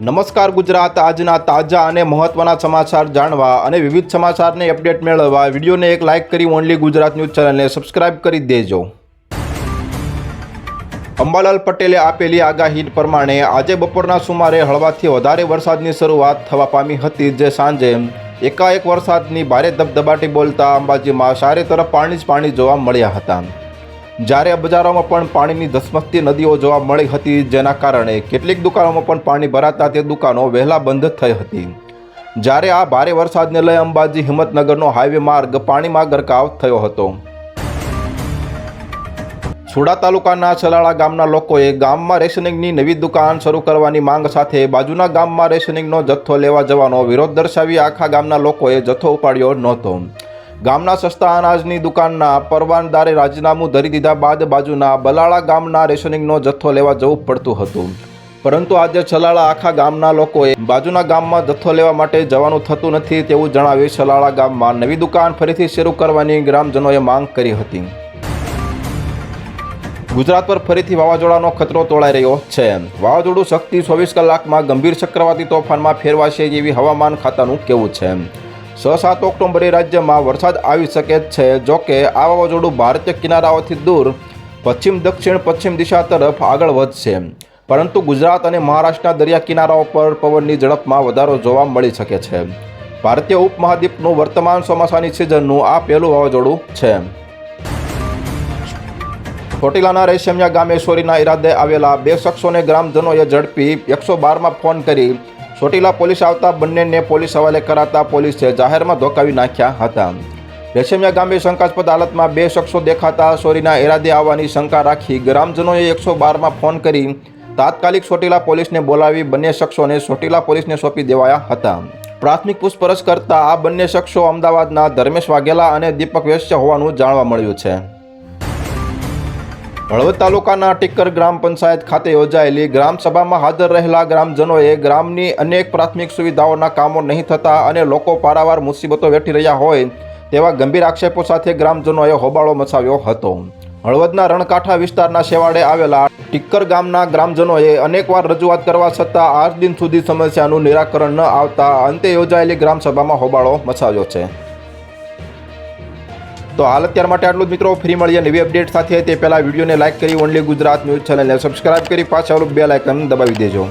નમસ્કાર ગુજરાત, આજના તાજા અને મહત્વના સમાચાર જાણવા અને વિવિધ સમાચારને અપડેટ મેળવવા વિડીયોને એક લાઇક કરી ઓનલી ગુજરાત ન્યૂઝ ચેનલને સબસ્ક્રાઇબ કરી દેજો. અંબાલાલ પટેલે આપેલી આગાહી પ્રમાણે આજે બપોરના સુમારે હળવાથી વધારે વરસાદની શરૂઆત થવા પામી હતી જે સાંજે એકાએક વરસાદની ભારે ધબધબાટી બોલતા અંબાજીમાં ચારે તરફ પાણી જ પાણી જોવા મળ્યા હતા. જ્યારે બજારોમાં પણ પાણીની ધસમસતી નદીઓ જોવા મળી હતી, જેના કારણે કેટલીક દુકાનોમાં પણ પાણી ભરાતા તે દુકાનો વહેલા બંધ થઈ હતી. જ્યારે આ ભારે વરસાદને લઈ અંબાજી હિંમતનગરનો હાઈવે માર્ગ પાણીમાં ગરકાવ થયો હતો. સુડા તાલુકાના છલાળા ગામના લોકોએ ગામમાં રેશનિંગની નવી દુકાન શરૂ કરવાની માંગ સાથે બાજુના ગામમાં રેશનિંગનો જથ્થો લેવા જવાનો વિરોધ દર્શાવી આખા ગામના લોકોએ જથ્થો ઉપાડ્યો નહોતો. ગામના સસ્તા અનાજની દુકાનના પરવાનદારે રાજીનામું ધરી દીધા બાદ બાજુના બલાળા ગામના રેશનિંગનો જથ્થો લેવા જવું પડતું હતું. પરંતુ આજે છલાળા આખા ગામના લોકોએ બાજુના ગામમાં જથ્થો લેવા માટે જવાનું થતું નથી તેવું જણાવી છલાળા ગામમાં નવી દુકાન ફરીથી શરૂ કરવાની ગ્રામજનોએ માંગ કરી હતી. ગુજરાત પર ફરીથી વાવાઝોડાનો ખતરો તોળાઈ રહ્યો છે. વાવાઝોડું શક્તિ ચોવીસ કલાકમાં ગંભીર ચક્રવાતી તોફાનમાં ફેરવાશે જેવી હવામાન ખાતાનું કહેવું છે. છ સાત ઓક્ટોબરે રાજ્યમાં વરસાદ આવી શકે છે. જો કે આ વાવાઝોડું ભારતીય કિનારાઓથી દૂર પશ્ચિમ, દક્ષિણ, પશ્ચિમ દિશા તરફ આગળ વધશે. પરંતુ ગુજરાત અને મહારાષ્ટ્રના દરિયા કિનારાઓ પર પવનની ઝડપમાં વધારો જોવા મળી શકે છે. ભારતીય ઉપમહાદ્વીપનું વર્તમાન ચોમાસાની સિઝનનું આ પહેલું વાવાઝોડું છે. ચોટીલાના રેશમિયા ગામે ચોરીના ઈરાદે આવેલા બે શખ્સોને ગ્રામજનોએ ઝડપી એકસો બારમાં ફોન કરી ચોટીલા પોલીસ આવતા બંનેને પોલીસ હવાલે કરાતા પોલીસે જાહેરમાં ધોકાવી નાખ્યા હતા. રેશમિયા ગામે શંકાસ્પદ હાલતમાં બે શખ્સો દેખાતા ચોરીના ઇરાદે આવવાની શંકા રાખી ગ્રામજનોએ એકસો બારમાં ફોન કરી તાત્કાલિક ચોટીલા પોલીસને બોલાવી બંને શખ્સોને ચોટીલા પોલીસને સોંપી દેવાયા હતા. પ્રાથમિક પૂછપરછ કરતા આ બંને શખ્સો અમદાવાદના ધર્મેશ વાઘેલા અને દીપક વેશ્ય હોવાનું જાણવા મળ્યું છે. હળવદ તાલુકાના ટિક્કર ગ્રામ પંચાયત ખાતે યોજાયેલી ગ્રામસભામાં હાજર રહેલા ગ્રામજનોએ ગ્રામની અનેક પ્રાથમિક સુવિધાઓના કામો નહીં થતા અને લોકો પારાવાર મુસીબતો વેઠી રહ્યા હોય તેવા ગંભીર આક્ષેપો સાથે ગ્રામજનોએ હોબાળો મચાવ્યો હતો. હળવદના રણકાંઠા વિસ્તારના શેવાડે આવેલા ટિક્કર ગામના ગ્રામજનોએ અનેકવાર રજૂઆત કરવા છતાં આજ દિન સુધી સમસ્યાનું નિરાકરણ ન આવતા અંતે યોજાયેલી ગ્રામસભામાં હોબાળો મચાવ્યો છે. તો હાલ અત્યાર માટે આટલું જ મિત્રો. ફ્રી મળીએ નવી અપડેટ સાથે. તે પહેલાં વિડીયોને લાઇક કરી ઓનલી ગુજરાત ન્યૂઝ ચેનલને સબસ્ક્રાઇબ કરી પાછળ બે લાઇકન દબાવી દેજો.